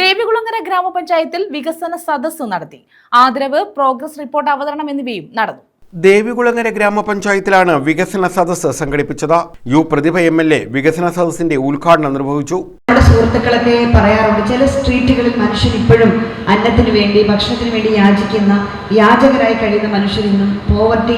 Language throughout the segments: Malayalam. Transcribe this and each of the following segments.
ദേവികുളങ്ങര ഗ്രാമപഞ്ചായത്തിൽ വികസന സദസ്സ് നടത്തി. ആദരവ് പ്രോഗ്രസ് റിപ്പോർട്ട് അവതരണം എന്നിവയും നടന്നു. ദേവികുളങ്ങര ഗ്രാമപഞ്ചായത്തിലാണ് വികസന സദസ്സ് സംഘടിപ്പിച്ചത്. U Prathibha M L A വികസന സദസ്സിന്റെ ഉദ്ഘാടനം നിർവഹിച്ചു. നമ്മുടെ സുഹൃത്തുക്കളൊക്കെ പറയാറുണ്ട് ചില സ്ട്രീറ്റുകളിൽ മനുഷ്യൻ ഇപ്പോഴും അന്നത്തിന് വേണ്ടി ഭക്ഷണത്തിന് വേണ്ടി യാചിക്കുന്ന യാചകരായി കഴിയുന്ന മനുഷ്യരിന്നും പോവർട്ടി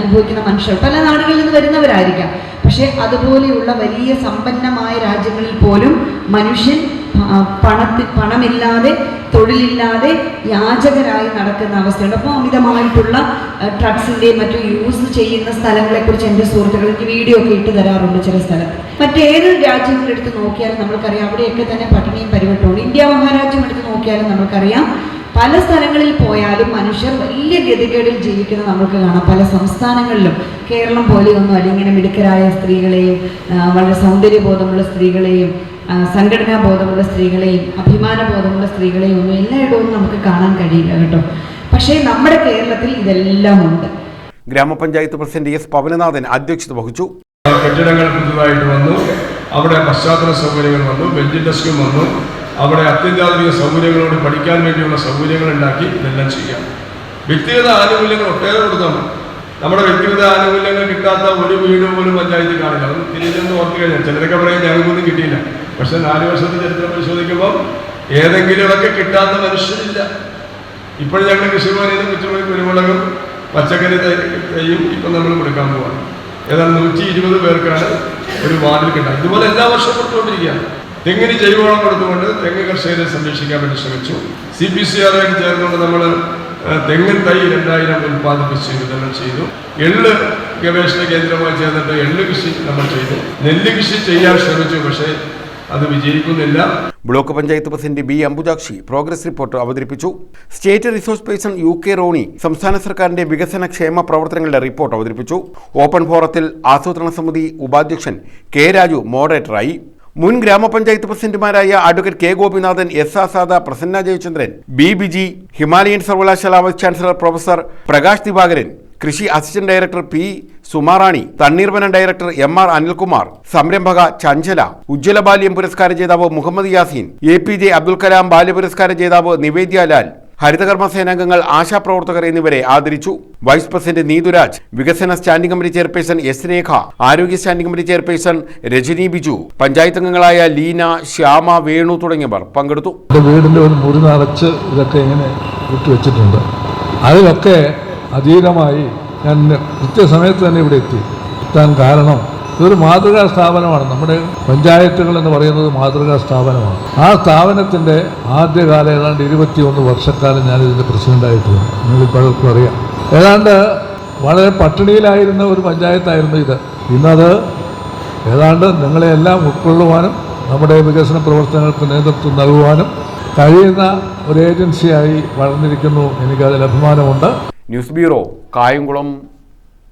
അനുഭവിക്കുന്ന മനുഷ്യർ പല നാടുകളിൽ നിന്ന് വരുന്നവരായിരിക്കാം. പക്ഷെ അതുപോലെയുള്ള വലിയ സമ്പന്നമായ രാജ്യങ്ങളിൽ പോലും മനുഷ്യൻ പണത്തിൽ പണത്തി പണമില്ലാതെ തൊഴിലില്ലാതെ യാചകരായി നടക്കുന്ന അവസ്ഥയുണ്ട്. അപ്പോൾ അമിതമായിട്ടുള്ള ഡ്രഗ്സിന്റെയും മറ്റും യൂസ് ചെയ്യുന്ന സ്ഥലങ്ങളെക്കുറിച്ച് എന്റെ സുഹൃത്തുക്കൾ എനിക്ക് വീഡിയോ ഒക്കെ ഇട്ട് തരാറുണ്ട് ചില സ്ഥലത്ത് മറ്റേത് രാജ്യങ്ങളെടുത്ത് നോക്കിയാലും നമുക്കറിയാം അവിടെയൊക്കെ തന്നെ പട്ടിണിയും പരിവട്ടവും ഇന്ത്യ മഹാരാജ്യം എടുത്ത് നോക്കിയാലും നമ്മൾക്കറിയാം പല സ്ഥലങ്ങളിൽ പോയാലും മനുഷ്യർ വലിയ ഗതികേടിൽ ജീവിക്കുന്നത് നമുക്ക് കാണാം. പല സംസ്ഥാനങ്ങളിലും കേരളം പോലെയൊന്നും അല്ല. ഇങ്ങനെ മിടുക്കരായ സ്ത്രീകളെയും വളരെ സൗന്ദര്യബോധമുള്ള സ്ത്രീകളെയും സംഘടനാ ബോധമുള്ള സ്ത്രീകളെയും അഭിമാന ബോധമുള്ള സ്ത്രീകളെയും ഒന്നും എല്ലായിടവും നമുക്ക് കാണാൻ കഴിയില്ല കേട്ടോ. പക്ഷേ നമ്മുടെ കേരളത്തിൽ ഇതെല്ലാം ഉണ്ട്. ഗ്രാമപഞ്ചായത്ത് പ്രസിഡന്റ് എസ് പവനനാഥൻ അധ്യക്ഷത വഹിച്ചു. കെട്ടിടങ്ങൾ പുതുതായിട്ട് വന്നു. അവിടെ പശ്ചാത്തല സൗകര്യങ്ങൾ വന്നു. ബെഞ്ച് ഡെസ്കും വന്നു. അവിടെ അത്യന്താധുനിക സൗകര്യങ്ങളോട് പഠിക്കാൻ വേണ്ടിയുള്ള സൗകര്യങ്ങൾ ഉണ്ടാക്കി ഇതെല്ലാം ചെയ്യാം. വ്യക്തിഗത ആനുകൂല്യങ്ങൾ ഒട്ടേറെ കൊടുത്താണ് നമ്മുടെ വ്യക്തിഗത ആനുകൂല്യങ്ങൾ കിട്ടാത്ത ഒരു വീട് പോലും പഞ്ചായത്തിൽ കാണില്ല. അത് തിരിച്ചെന്ന് ഓർത്തു കഴിഞ്ഞാൽ ചിലരൊക്കെ പറയും ഞങ്ങൾക്കൊന്നും കിട്ടിയില്ല. പക്ഷെ നാല് വർഷത്തെ ചരിത്രം പരിശോധിക്കുമ്പോൾ ഏതെങ്കിലുമൊക്കെ കിട്ടാത്ത മനുഷ്യരില്ല. ഇപ്പോഴും ഞങ്ങൾ കൃഷിഭവനിൽ കുറ്റുമണി കുരുമുളകും പച്ചക്കറി തൈയും ഇപ്പം നമ്മൾ കൊടുക്കാൻ പോവാണ്. ഏതാണ്ട് നൂറ്റി ഇരുപത് പേർക്കാണ് ഒരു വാർഡിൽ കിട്ടുക. ഇതുപോലെ എല്ലാ വർഷവും കൊടുത്തുകൊണ്ടിരിക്കുകയാണ്. തെങ്ങിന് ജൈവവളം കൊടുത്തുകൊണ്ട് തെങ്ങ് കർഷകരെ സംരക്ഷിക്കാൻ വേണ്ടി ശ്രമിച്ചു? സി പി സി ആറുമായിട്ട് ചേർന്നുകൊണ്ട് നമ്മൾ തെങ്ങിൻ തൈ രണ്ടായിരം ഉൽപ്പാദിപ്പിച്ച് വിതരണം ചെയ്തു. എള്ള് ഗവേഷണ കേന്ദ്രമായി ചേർന്നിട്ട് എള്ള് കൃഷി നമ്മൾ ചെയ്തു. നെല്ല് കൃഷി ചെയ്യാൻ ശ്രമിച്ചു പക്ഷേ അത് വിജയിക്കുന്നില്ല. Block panchayat president B Ambujakshi progress report അവതരിപ്പിച്ചു. State resource person U K Roni സംസ്ഥാന സർക്കാരിന്റെ വികസന ക്ഷേമ പ്രവർത്തനങ്ങളുടെ റിപ്പോർട്ട് അവതരിപ്പിച്ചു. ഓപ്പൺ ഫോറത്തിൽ ആസൂത്രണ സമിതി ഉപാധ്യക്ഷൻ കെ രാജു മോഡറേറ്ററായി മുൻ ഗ്രാമപഞ്ചായത്ത് പ്രസിഡന്റുമാരായ advocate K Gopinathan S Azad Prasanna Jayachandran B Biji Himalayan സർവകലാശാല vice chancellor professor Prakash Divakaran കൃഷി അസിസ്റ്റന്റ് ഡയറക്ടർ പി സുമാറാണി തണ്ണീർവനം ഡയറക്ടർ എം ആർ അനിൽകുമാർ സംരംഭക ചഞ്ചല ഉജ്ജ്വല ബാല്യം പുരസ്കാര ജേതാവ് Muhammad Yaseen A P J Abdul Kalam ബാല്യ പുരസ്കാര ജേതാവ് നിവേദ്യ ലാൽ ഹരിതകർമ്മ സേനാംഗങ്ങൾ ആശാപ്രവർത്തകർ എന്നിവരെ ആദരിച്ചു. വൈസ് പ്രസിഡന്റ് നീതുരാജ് വികസന standing committee chairperson S Rekha ആരോഗ്യ standing committee chairperson Rajani Biju panchayat അംഗങ്ങളായ ലീന ശ്യാമ വേണു തുടങ്ങിയവർ പങ്കെടുത്തു. വീടിന്റെ ഒരു മുറി നിറച്ച് ഇതൊക്കെ ഇങ്ങനെ ഇട്ട് വെച്ചിട്ടുണ്ട്. അതിലൊക്കെ അതീതമായി ഞാൻ കൃത്യസമയത്ത് തന്നെ ഇവിടെ എത്തി. എത്താൻ കാരണം ഇതൊരു മാതൃകാ സ്ഥാപനമാണ്. നമ്മുടെ പഞ്ചായത്തുകൾ എന്ന് പറയുന്നത് മാതൃകാ സ്ഥാപനമാണ്. ആ സ്ഥാപനത്തിന്റെ ആദ്യകാല ഏതാണ്ട് ഇരുപത്തിയൊന്ന് വർഷക്കാലം ഞാനിതിന്റെ പ്രസിഡന്റായിട്ടുണ്ട് പലർക്കും അറിയാം. ഏതാണ്ട് വളരെ പട്ടിണിയിലായിരുന്ന ഒരു പഞ്ചായത്തായിരുന്നു ഇത്. ഇന്നത് ഏതാണ്ട് നിങ്ങളെല്ലാം ഉൾക്കൊള്ളുവാനും നമ്മുടെ വികസന പ്രവർത്തനങ്ങൾക്ക് നേതൃത്വം നൽകുവാനും കഴിയുന്ന ഒരു ഏജൻസിയായി വളർന്നിരിക്കുന്നു. എനിക്കതിൽ അഭിമാനമുണ്ട്. News bureau Kayamkulam